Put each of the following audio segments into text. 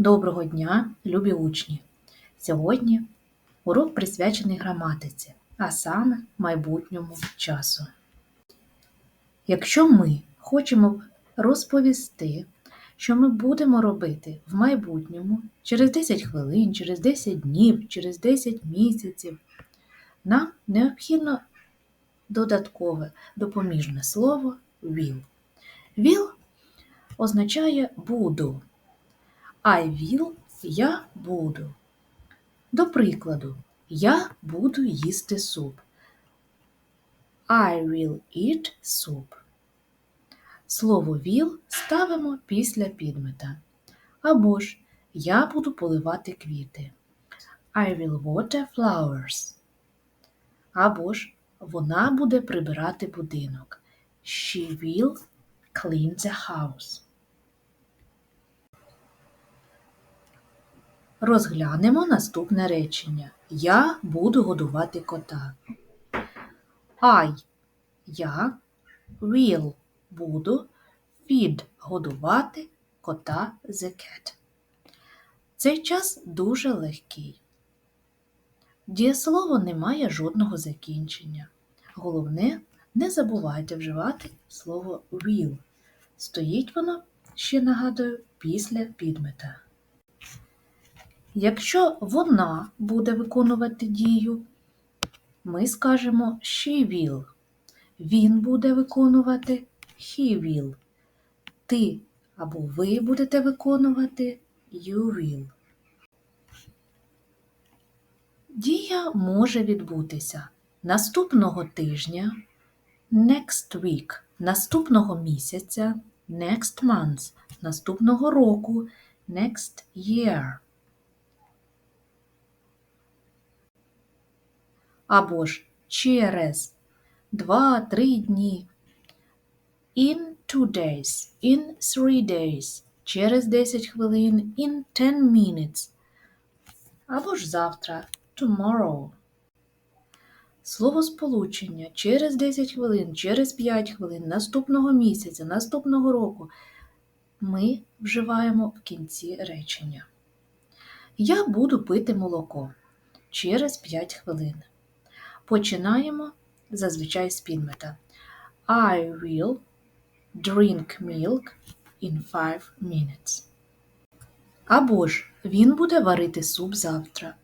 Доброго дня, любі учні! Сьогодні урок присвячений граматиці, а саме майбутньому часу. Якщо ми хочемо розповісти, що ми будемо робити в майбутньому через 10 хвилин, через 10 днів, через 10 місяців, нам необхідно додаткове допоміжне слово will. Will означає буду. I will я буду. До прикладу, я буду їсти суп. I will eat soup. Слово will ставимо після підмета. Або ж я буду поливати квіти. I will water flowers. Або ж вона буде прибирати будинок. She will clean the house. Розглянемо наступне речення. Я буду годувати кота. I я will буду feed годувати кота the cat. Цей час дуже легкий. Дієслово не має жодного закінчення. Головне, не забувайте вживати слово will. Стоїть воно, ще нагадую, після підмета. Якщо вона буде виконувати дію, ми скажемо she will. Він буде виконувати he will. Ти або ви будете виконувати you will. Дія може відбутися наступного тижня, next week, наступного місяця, next month, наступного року, next year. Або ж через 2-3 дні. In two days, in three days, через 10 хвилин, in 10 minutes. Або ж завтра, tomorrow. Слово сполучення через 10 хвилин, через 5 хвилин, наступного місяця, наступного року ми вживаємо в кінці речення. Я буду пити молоко через 5 хвилин. Починаємо зазвичай з підмета. I will drink milk in five minutes. Або ж він буде варити суп завтра.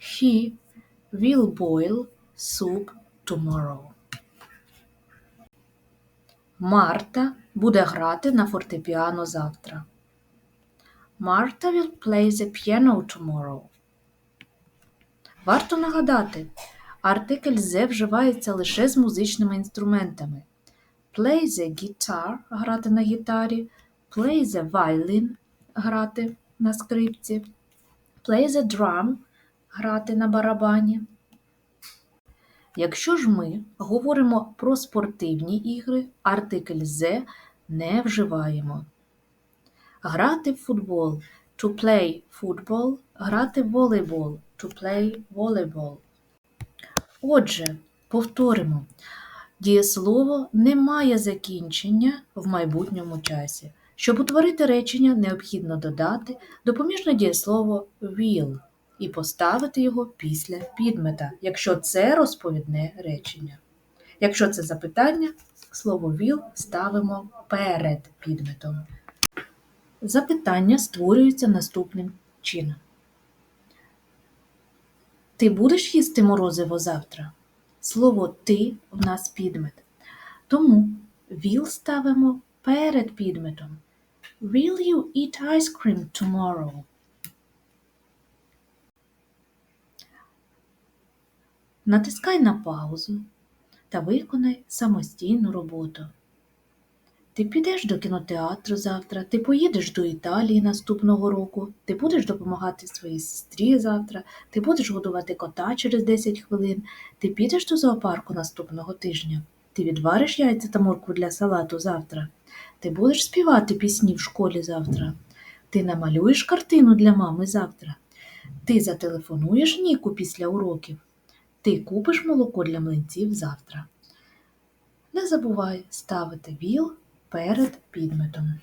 He will boil soup tomorrow. Марта буде грати на фортепіано завтра. Martha will play the piano tomorrow. Варто нагадати, Артикль «the» вживається лише з музичними інструментами. Play the guitar грати на гітарі, play the violin грати на скрипці, play the drum грати на барабані. Якщо ж ми говоримо про спортивні ігри, артикль «the» не вживаємо. Грати в футбол to play football, грати в волейбол to play volleyball. Отже, повторимо, дієслово не має закінчення в майбутньому часі. Щоб утворити речення, необхідно додати допоміжне дієслово will і поставити його після підмета, якщо це розповідне речення. Якщо це запитання, слово will ставимо перед підметом. Запитання створюється наступним чином. Ти будеш їсти морозиво завтра? Слово ти в нас підмет. Тому will ставимо перед підметом. Will you eat ice cream tomorrow? Натискай на паузу та виконай самостійну роботу. Ти підеш до кінотеатру завтра, ти поїдеш до Італії наступного року, ти будеш допомагати своїй сестрі завтра, ти будеш годувати кота через 10 хвилин, ти підеш до зоопарку наступного тижня, ти відвариш яйця та моркву для салату завтра, ти будеш співати пісні в школі завтра, ти намалюєш картину для мами завтра, ти зателефонуєш Ніку після уроків, ти купиш молоко для млинців завтра. Не забувай ставити віл перед підметом.